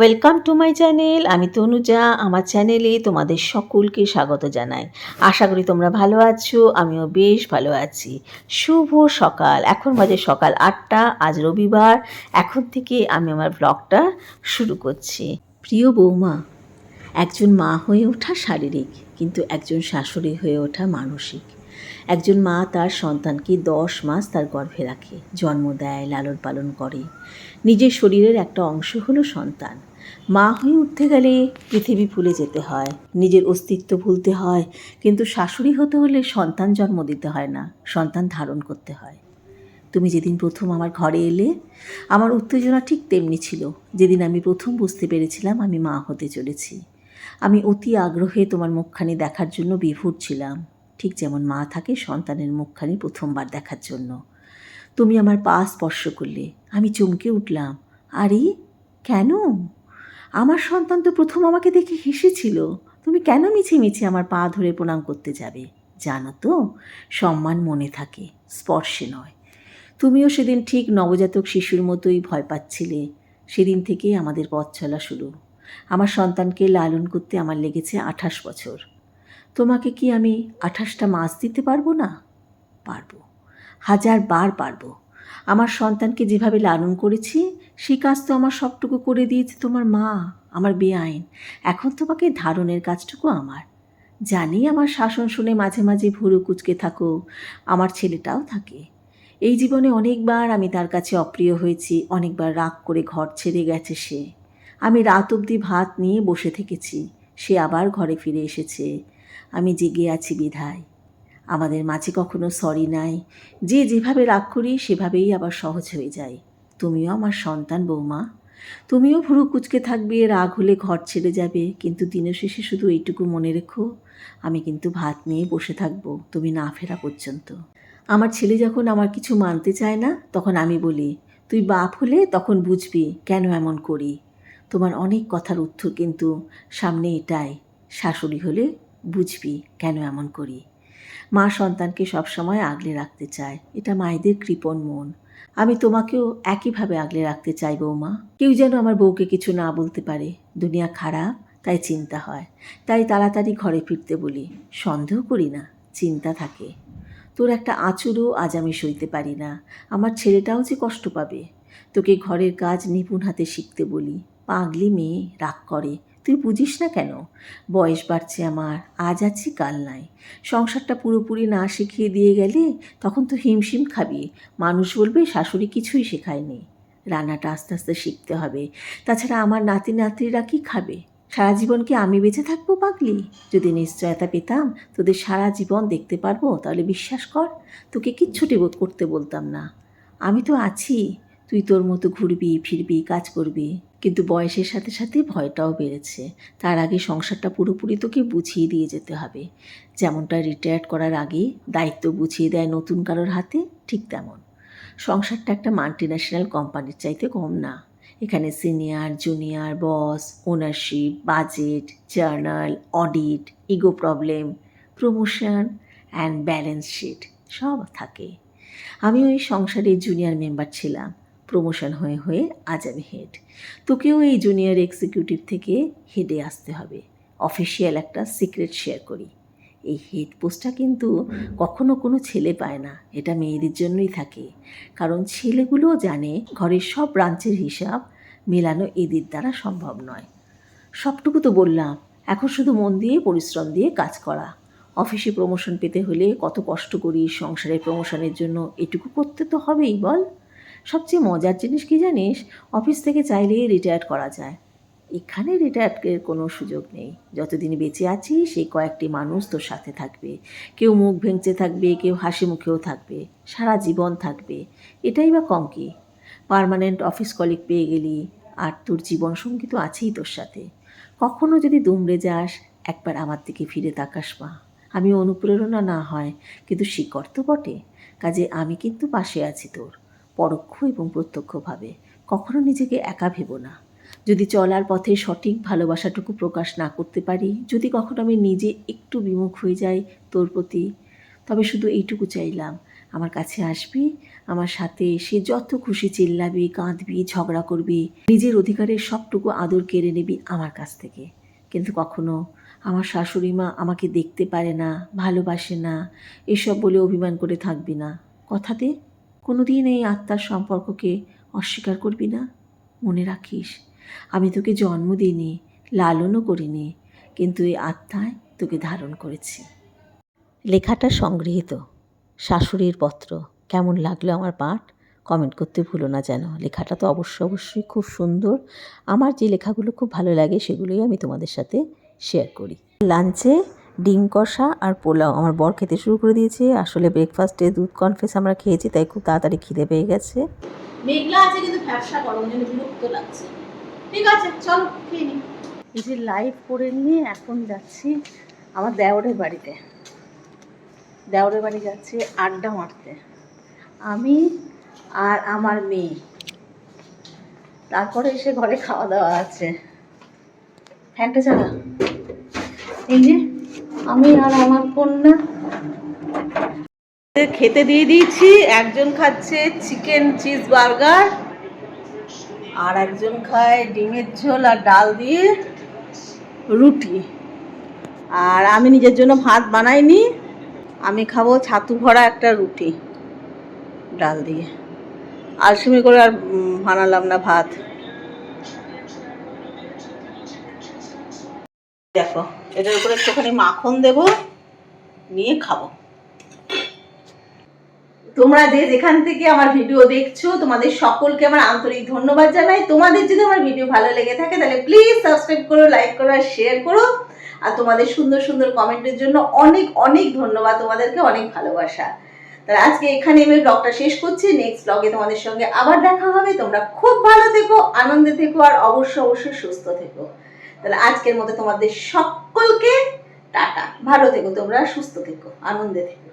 Welcome to my channel আমি তনুজা, আমার চ্যানেলে তোমাদের সকলকে স্বাগত জানাই। আশা করি তোমরা ভালো আছো, আমিও বেশ ভালো আছি। শুভ সকাল, এখন বাজে সকাল আটটা, আজ রবিবার, এখন থেকে আমি আমার ব্লগটা শুরু করছি। প্রিয় বৌমা, একজন মা হয়ে ওঠা শারীরিক, কিন্তু একজন শাশুড়ি হয়ে ওঠা মানসিক। একজন মা তার সন্তানকে দশ মাস তার গর্ভে রাখে, জন্ম দেয় লালন পালন করে। নিজের শরীরের একটা অংশ হলো সন্তান। মা হয়ে উঠতে গেলে পৃথিবী ভুলে যেতে হয়। নিজের অস্তিত্ব ভুলতে হয়, কিন্তু শাশুড়ি হতে হলে সন্তান জন্ম দিতে হয় না, সন্তান ধারণ করতে হয়। তুমি যেদিন প্রথম আমার ঘরে এলে, আমার উত্তেজনা ঠিক তেমনি ছিল। যেদিন আমি প্রথম বুঝতে পেরেছিলাম আমি মা হতে চলেছি। আমি অতি আগ্রহে তোমার মুখখানি দেখার জন্য বিভোর ছিলাম। ঠিক যেমন মা থাকে সন্তানের মুখখানি প্রথমবার দেখার জন্য। তুমি আমার পা স্পর্শ করলে, আমি চমকে উঠলাম। আরে, কেন? আমার সন্তান তো প্রথম আমাকে দেখে হেসেছিল। তুমি কেন মিছে মিছে আমার পা ধরে প্রণাম করতে যাবে? জানো তো, সম্মান মনে থাকে, স্পর্শে নয়। তুমিও সেদিন ঠিক নবজাতক শিশুর মতোই ভয় পাচ্ছিলে। সেদিন থেকেই আমাদের পথ চলা শুরু। আমার সন্তানকে লালন করতে আমার লেগেছে আঠাশ বছর। তোমাকে কি আমি আঠাশটা মাস দিতে পারব না? পারব। হাজার বার পারব। আমার সন্তানকে যেভাবে লালন করেছি সেই কাজ তো আমার সবটুকু করে দিয়েছে তোমার মা, আমার বেআইন। এখন তোমাকে ধারণের কাজটুকু আমার। জানি আমার শাসন শুনে মাঝে মাঝে ভুরু কুচকে থাকো, আমার ছেলেটাও থাকে। এই জীবনে অনেকবার আমি তার কাছে অপ্রিয় হয়েছি, অনেকবার রাগ করে ঘর ছেড়ে গেছে সে। আমি রাত অবধি ভাত নিয়ে বসে থেকেছি, সে আবার ঘরে ফিরে এসেছে। আমি জেগে আছি বিধায়। আমাদের মাঝে কখনো সরি নাই। যে যেভাবে রাগ করি, সেভাবেই আবার সহজ হয়ে যায়। তুমিও আমার সন্তান, বৌমা। তুমিও ভুরু কুচকে থাকবে, রাগ হলে ঘর ছেড়ে যাবে, কিন্তু দিনের শেষে শুধু এইটুকু মনে রেখো, আমি কিন্তু ভাত নিয়ে বসে থাকব, তুমি না ফেরা পর্যন্ত। আমার ছেলে যখন আমার কিছু মানতে চায় না, তখন আমি বলি, তুই বাপ হলে তখন বুঝবি কেন এমন করি? তোমার অনেক কথার উত্তর কিন্তু সামনে এটাই, শাশুড়ি হলে বুঝবি কেন এমন করি। মা সন্তানকে সবসময় আগলে রাখতে চায়, এটা মায়েদের কৃপণ মন। আমি তোমাকেও একইভাবে আগলে রাখতে চাই, বৌমা। কেউ যেন আমার বউকে কিছু না বলতে পারে। দুনিয়া খারাপ, তাই চিন্তা হয়। তাই তাড়াতাড়ি ঘরে ফিরতে বলি। সন্দেহ করি না, চিন্তা থাকে। তোর একটা আঁচড়ও আজ আমি সইতে পারি না। আমার ছেলেটাও যে কষ্ট পাবে। তোকে ঘরের কাজ নিপুণ হাতে শিখতে বলি। পাগলি মেয়ে, রাগ করে। তুই বুঝিস না কেন? বয়স বাড়ছে আমার, আজ আছি, কাল নাই। সংসারটা পুরোপুরি না শিখিয়ে দিয়ে গেলে তখন তো হিমশিম খাবি। মানুষ বলবে, শাশুড়ি কিছুই শেখায়নি। রান্নাটা আস্তে আস্তে শিখতে হবে। তাছাড়া আমার নাতি নাতনিরা কি খাবে? সারা জীবন কি আমি বেঁচে থাকব পাগলি? যদি নিশ্চয়তা পেতাম, তোদের সারা জীবন দেখতে পারব, তাহলে বিশ্বাস কর, তোকে কিচ্ছুটি করতে বলতাম না। আমি তো আছি, তুই তোর মতো ঘুরবি, ফিরবি, কাজ করবি। কিন্তু বয়সের সাথে সাথে ভয়টাও বেড়েছে। তার আগে সংসারটা পুরোপুরি তোকে বুঝিয়ে দিয়ে যেতে হবে। যেমনটা রিটায়ার্ড করার আগে দায়িত্ব বুঝিয়ে দেয় নতুন কারোর হাতে, ঠিক তেমন। সংসারটা একটা মাল্টি ন্যাশনাল কোম্পানির চাইতে কম না। এখানে senior junior boss ownership budget journal audit ego problem promotion and balance sheet সব থাকে। আমি ওই সংসারের জুনিয়র মেম্বার ছিলাম। প্রমোশন হয়ে হয়ে আজ আমি হেড তোকেও এই জুনিয়র এক্সিকিউটিভ থেকে হেডে আসতে হবে। অফিসিয়াল একটা সিক্রেট শেয়ার করি। এই হেড পোস্টটা কিন্তু কখনো কোনো ছেলে পায় না। এটা মেয়েদের জন্যই থাকে। কারণ ছেলেগুলোও জানে ঘরের সব ব্রাঞ্চের হিসাব মেলানো এদের দ্বারা সম্ভব নয়। সবটুকু তো বললাম। এখন শুধু মন দিয়ে পরিশ্রম দিয়ে কাজ করা। অফিসে প্রমোশন পেতে হলে কত কষ্ট করি সংসারের প্রমোশনের জন্য এটুকু করতে তো হবেই বল। সবচেয়ে মজার জিনিস কি জানিস? অফিস থেকে চাইলেই রিটায়ার করা যায়। এখানে রিটায়ার্ডের কোনো সুযোগ নেই। যতদিন বেঁচে আছি, সেই কয়েকটি মানুষ তোর সাথে থাকবে। কেউ মুখ ভেঙচে থাকবে, কেউ হাসি মুখেও থাকবে। সারা জীবন থাকবে। এটাই বা কম কি? পার্মানেন্ট অফিস কলিগ পেয়ে গেলি, আর তোর জীবন সঙ্গী তো আছেই তোর সাথে। কখনো যদি দুমড়ে যাস, একবার আমার দিকে ফিরে তাকাস মা। আমি অনুপ্রেরণা না হয়, কিন্তু শিকড় তো বটে। কাজে আমি কিন্তু পাশে আছি তোর। পরোক্ষ এবং প্রত্যক্ষভাবে। কখনো নিজেকে একা ভেবো না। যদি চলার পথে সঠিক ভালোবাসাটুকু প্রকাশ না করতে পারি, যদি কখনো আমি নিজে একটু বিমুখ হয়ে যাই তোর প্রতি, তবে শুধু এইটুকু চাইলাম। আমার কাছে আসবি, আমার সাথে এসে যত খুশি চিল্লাবি, কাঁদবি, ঝগড়া করবি, নিজের অধিকারের সবটুকু আদর কেড়ে নিবি আমার কাছ থেকে। কিন্তু কখনো আমার শাশুড়ি মা আমাকে দেখতে পারে না, ভালোবাসে না, এসব বলে অভিমান করে থাকবি না। কথা দে কোনো দিন এই আত্মার সম্পর্ককে অস্বীকার করবি না। মনে রাখিস, আমি তোকে জন্ম দিইনি, লালনও করিনি, কিন্তু এই আত্মায় তোকে ধারণ করেছি। লেখাটা সংগৃহীত। শাশুড়ির পত্র। কেমন লাগল আমার পাঠ? কমেন্ট করতে ভুলো না যেন। লেখাটা তো অবশ্যই অবশ্যই খুব সুন্দর। আমার যে লেখাগুলো খুব ভালো লাগে সেগুলোই আমি তোমাদের সাথে শেয়ার করি। লাঞ্চে ডিম কষা আর পোলাও। আমার বর খেতে শুরু করে দিয়েছে। আসলে ব্রেকফাস্টে দুধ কনফেস আমরা খেয়েছি তাই খুব তাড়াতাড়ি খিদে পেয়ে গেছে। মেঘলা আছে কিন্তু ব্যবসা গরম জন্য বিরক্ত লাগছে। ঠিক আছে চলো খেয়ে নি। এই যে লাইভ করে নিয়ে এখন যাচ্ছি আমার দেওরের বাড়িতে। দেওরের বাড়ি যাচ্ছি আড্ডা মারতে। আমি আর আমার মেয়ে। তারপরে এসে ঘরে খাওয়া দাওয়া আছে। ফ্যানটা চালা। এই যে আমি আর আমার কন্যা। খেতে দিয়ে দিয়েছি, একজন খাচ্ছে চিকেন চিজ বার্গার আর একজন খায় ডিমের ঝোল আর ডাল দিয়ে রুটি। আর আমি নিজের জন্য ভাত বানাইনি, আমি খাব ছাতু ভরা একটা রুটি, ডাল দিয়ে। আলসেমি করে আর বানালাম না ভাত। দেখো, এটার উপরে একটুখানি মাখন দেব, নিয়ে খাব। তোমরা যে যেখান থেকে আমার ভিডিও দেখছ, তোমাদের সকলকে আমার আন্তরিক ধন্যবাদ জানাই। তোমাদের যদি আমার ভিডিও ভালো লেগে থাকে, তাহলে প্লিজ সাবস্ক্রাইব করো লাইক করো আর শেয়ার করো। আর তোমাদের সুন্দর সুন্দর কমেন্টের জন্য অনেক অনেক ধন্যবাদ, তোমাদেরকে অনেক ভালোবাসা। তাহলে আজকে এখানে আমি ব্লগটা শেষ করছি। নেক্সট ব্লগে তোমাদের সঙ্গে আবার দেখা হবে। তোমরা খুব ভালো থেকো, আনন্দে থেকো, আর অবশ্য অবশ্যই সুস্থ থেকো। তাহলে আজকের মতো তোমাদের সকলকে টাটা। ভালো থেকো তোমরা সুস্থ থেকো আনন্দে থেকো।